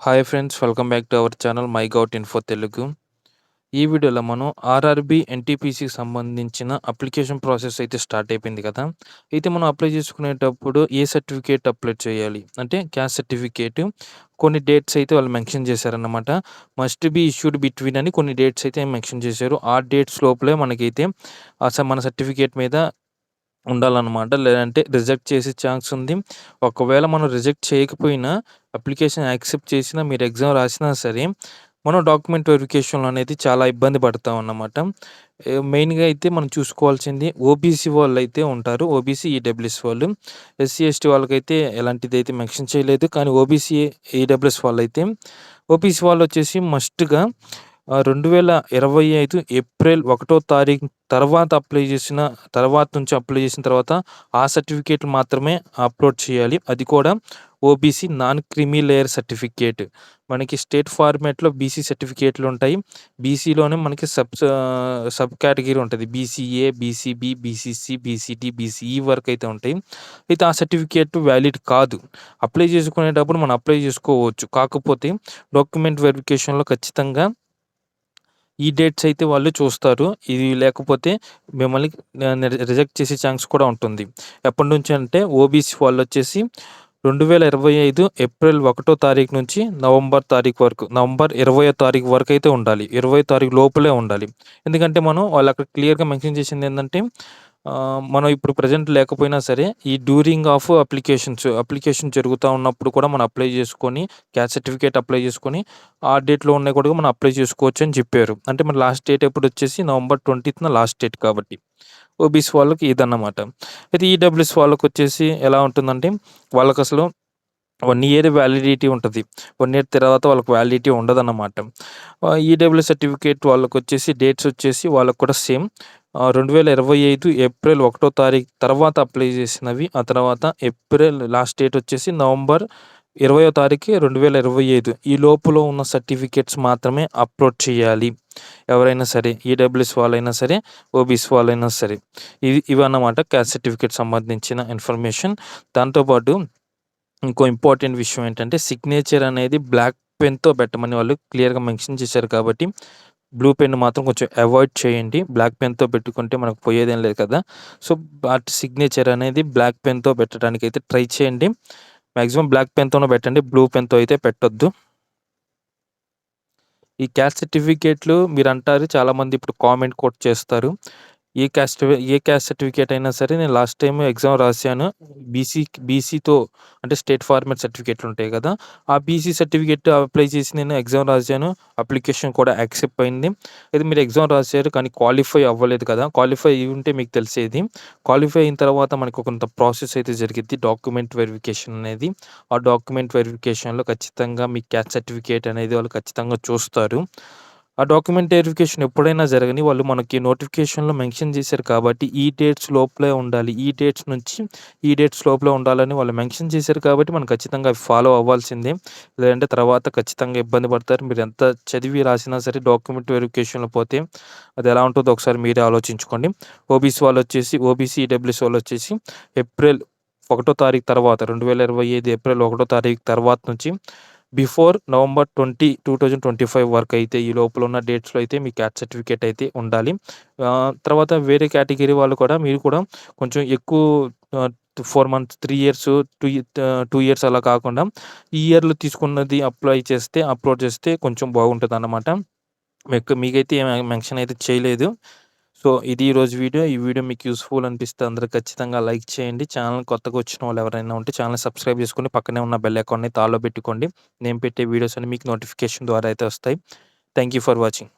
Hi friends welcome back to our channel my govt info Telugu ఈ వీడియోలో మనం RRB ఎన్టీపీసీకి సంబంధించిన అప్లికేషన్ ప్రాసెస్ అయితే స్టార్ట్ అయిపోయింది కదా. అయితే మనం అప్లై చేసుకునేటప్పుడు ఏ సర్టిఫికేట్ అప్లోడ్ చేయాలి? అంటే క్యాస్ట్ సర్టిఫికేట్ కొన్ని డేట్స్ అయితే వాళ్ళు మెన్షన్ చేశారన్నమాట. మస్ట్ బి ఇష్యూడ్ బిట్వీన్ అని కొన్ని డేట్స్ అయితే మెన్షన్ చేశారు. ఆ డేట్స్ లోపలే మనకైతే అసలు మన సర్టిఫికేట్ మీద ఉండాలన్నమాట. లేదంటే రిజెక్ట్ చేసే ఛాన్స్ ఉంది. ఒకవేళ మనం రిజెక్ట్ చేయకపోయినా అప్లికేషన్ యాక్సెప్ట్ చేసినా మీరు ఎగ్జామ్ రాసినా సరే మనం డాక్యుమెంట్ వెరిఫికేషన్లో అనేది చాలా ఇబ్బంది పడతాం అన్నమాట మెయిన్గా అయితే మనం చూసుకోవాల్సింది ఓబీసీ వాళ్ళు అయితే ఉంటారు. ఓబీసీ ఈడబ్ల్యూఎస్ వాళ్ళు. ఎస్సీ ఎస్టీ వాళ్ళకైతే ఎలాంటిది అయితే మెన్షన్ చేయలేదు. కానీ ఓబీసీ ఈడబ్ల్యూఎస్ వాళ్ళు అయితే ఓబీసీ వాళ్ళు వచ్చేసి మస్ట్గా రెండు వేల ఇరవై ఐదు ఏప్రిల్ ఒకటో తారీఖు తర్వాత అప్లై చేసిన తర్వాత నుంచి అప్లై చేసిన తర్వాత ఆ సర్టిఫికేట్ మాత్రమే అప్లోడ్ చేయాలి. అది కూడా OBC non creamy layer certificate మనకి స్టేట్ ఫార్మేట్లో బీసీ సర్టిఫికేట్లు ఉంటాయి. బీసీలోనే మనకి సబ్ సబ్ కేటగిరీ ఉంటుంది. BCA BCB BCC BCT BCE వరకు అయితే ఉంటాయి. అయితే ఆ సర్టిఫికేట్ వ్యాలిడ్ కాదు. అప్లై చేసుకునేటప్పుడు మనం అప్లై చేసుకోవచ్చు. కాకపోతే డాక్యుమెంట్ వెరిఫికేషన్లో ఖచ్చితంగా ఈ డేట్స్ అయితే వాళ్ళు చూస్తారు. ఇది లేకపోతే మిమ్మల్ని రిజెక్ట్ చేసే ఛాన్స్ కూడా ఉంటుంది. ఎప్పటి నుంచి అంటే ఓబీసీ వాళ్ళు వచ్చేసి రెండు వేల ఇరవై ఐదు ఏప్రిల్ ఒకటో తారీఖు నుంచి నవంబర్ తారీఖు వరకు నవంబర్ ఇరవై తారీఖు వరకు అయితే ఉండాలి. ఇరవై తారీఖు లోపలే ఉండాలి. ఎందుకంటే మనం వాళ్ళు అక్కడ క్లియర్గా మెన్షన్ చేసింది ఏంటంటే మనం ఇప్పుడు ప్రజెంట్ లేకపోయినా సరే ఈ డ్యూరింగ్ ఆఫ్ అప్లికేషన్స్ అప్లికేషన్ జరుగుతూ ఉన్నప్పుడు కూడా మనం అప్లై చేసుకొని క్యాస్ట్ సర్టిఫికేట్ అప్లై చేసుకొని ఆ డేట్లో ఉన్నాయి కూడా మనం అప్లై చేసుకోవచ్చు అని చెప్పారు. అంటే మన లాస్ట్ డేట్ ఎప్పుడు వచ్చేసి? నవంబర్ ట్వంటీత్న లాస్ట్ డేట్ కాబట్టి. ఓబీసీ వాళ్ళకి ఇదన్నమాట. అయితే ఈడబ్ల్యూఎస్ వాళ్ళకి వచ్చేసి ఎలా ఉంటుందంటే వాళ్ళకి అసలు వన్ ఇయర్ వ్యాలిడిటీ ఉంటుంది. వన్ ఇయర్ తర్వాత వాళ్ళకి వ్యాలిడిటీ ఉండదన్నమాట. ఈడబ్ల్యూ సర్టిఫికేట్ వాళ్ళకి వచ్చేసి డేట్స్ వచ్చేసి వాళ్ళకి కూడా సేమ్ రెండు వేల ఇరవై ఐదు ఏప్రిల్ ఒకటో తారీఖు తర్వాత అప్లై చేసినవి. ఆ తర్వాత ఏప్రిల్ లాస్ట్ డేట్ వచ్చేసి నవంబర్ ఇరవయో తారీఖు రెండు వేల ఇరవై ఐదు. ఈ లోపల ఉన్న సర్టిఫికేట్స్ మాత్రమే అప్లోడ్ చేయాలి. ఎవరైనా సరే ఈడబ్ల్యూఎస్ వాళ్ళైనా సరే ఓబీసీ వాళ్ళైనా సరే. ఇది ఇవన్నమాట క్యాస్ట్ సర్టిఫికేట్ సంబంధించిన ఇన్ఫర్మేషన్ దాంతోపాటు ఇంకో ఇంపార్టెంట్ విషయం ఏంటంటే సిగ్నేచర్ అనేది బ్లాక్ పెన్తో పెట్టమని వాళ్ళు క్లియర్గా మెన్షన్ చేశారు కాబట్టి బ్లూ పెన్ మాత్రం కొంచెం అవాయిడ్ చేయండి. బ్లాక్ పెన్తో పెట్టుకుంటే మనకు పోయేదేం లేదు కదా. సో వాటి సిగ్నేచర్ అనేది బ్లాక్ పెన్తో పెట్టడానికి అయితే ట్రై చేయండి. మ్యాక్సిమం బ్లాక్ పెన్తోనే పెట్టండి. బ్లూ పెన్తో అయితే పెట్టొద్దు. ఈ క్యాస్ట్ సర్టిఫికేట్లు మీరు అంటారు చాలామంది ఇప్పుడు కామెంట్ కోట్ చేస్తారు. A caste a caste certificate అయినా సరే నేను లాస్ట్ టైం ఎగ్జామ్ రాశాను. బీసీ బీసీతో అంటే స్టేట్ ఫార్మేట్ సర్టిఫికేట్లు ఉంటాయి కదా. ఆ బీసీ సర్టిఫికేట్ అప్లై చేసి నేను ఎగ్జామ్ రాశాను. అప్లికేషన్ కూడా యాక్సెప్ట్ అయింది. అయితే మీరు ఎగ్జామ్ రాశారు కానీ క్వాలిఫై అవ్వలేదు కదా. క్వాలిఫై అయి ఉంటే మీకు తెలిసేది. క్వాలిఫై అయిన తర్వాత మనకు కొంత ప్రాసెస్ అయితే జరిగింది డాక్యుమెంట్ వెరిఫికేషన్ అనేది. ఆ డాక్యుమెంట్ వెరిఫికేషన్లో ఖచ్చితంగా మీ క్యాస్ట్ సర్టిఫికేట్ అనేది వాళ్ళు ఖచ్చితంగా చూస్తారు. ఆ డాక్యుమెంట్ వెరిఫికేషన్ ఎప్పుడైనా జరగని వాళ్ళు మనకి నోటిఫికేషన్లో మెన్షన్ చేశారు కాబట్టి ఈ డేట్స్ లోపలే ఉండాలి. ఈ డేట్స్ నుంచి ఈ డేట్స్ లోపలే ఉండాలని వాళ్ళు మెన్షన్ చేశారు కాబట్టి మనం ఖచ్చితంగా అవి ఫాలో అవ్వాల్సిందే. లేదంటే తర్వాత ఖచ్చితంగా ఇబ్బంది పడతారు. మీరు ఎంత చదివి రాసినా సరే డాక్యుమెంట్ వెరిఫికేషన్లో పోతే అది ఎలా ఉంటుందో ఒకసారి మీరే ఆలోచించుకోండి. ఓబీసీ వాళ్ళు వచ్చేసి ఓబీసీ ఈడబ్ల్యూసీ వాళ్ళు వచ్చేసి ఏప్రిల్ ఒకటో తారీఖు తర్వాత రెండు వేల ఇరవై ఐదు ఏప్రిల్ ఒకటో తారీఖు తర్వాత నుంచి before November twenty two thousand twenty five వరకు అయితే ఈ లోపల ఉన్న డేట్స్లో అయితే మీ క్యాట్ సర్టిఫికేట్ అయితే ఉండాలి. తర్వాత వేరే కేటగిరీ వాళ్ళు కూడా మీరు కూడా కొంచెం ఎక్కువ four months three years two two years అలా కాకుండా ఈ ఇయర్లో తీసుకున్నది అప్లై చేస్తే అప్లోడ్ చేస్తే కొంచెం బాగుంటుంది అన్నమాట మీకు మీకైతే మెన్షన్ అయితే చేయలేదు. సో ఇది ఈరోజు వీడియో. ఈ వీడియో మీకు యూస్ఫుల్ అనిపిస్తే అందరూ ఖచ్చితంగా లైక్ చేయండి. ఛానల్ కొత్తగా వచ్చిన వాళ్ళు ఎవరైనా ఉంటే ఛానల్ సబ్స్క్రైబ్ చేసుకుని పక్కనే ఉన్న బెల్ అకౌంట్ని తాలో పెట్టుకోండి. నేను పెట్టే వీడియోస్ అన్ని మీకు నోటిఫికేషన్ ద్వారా అయితే వస్తాయి. Thank you for watching.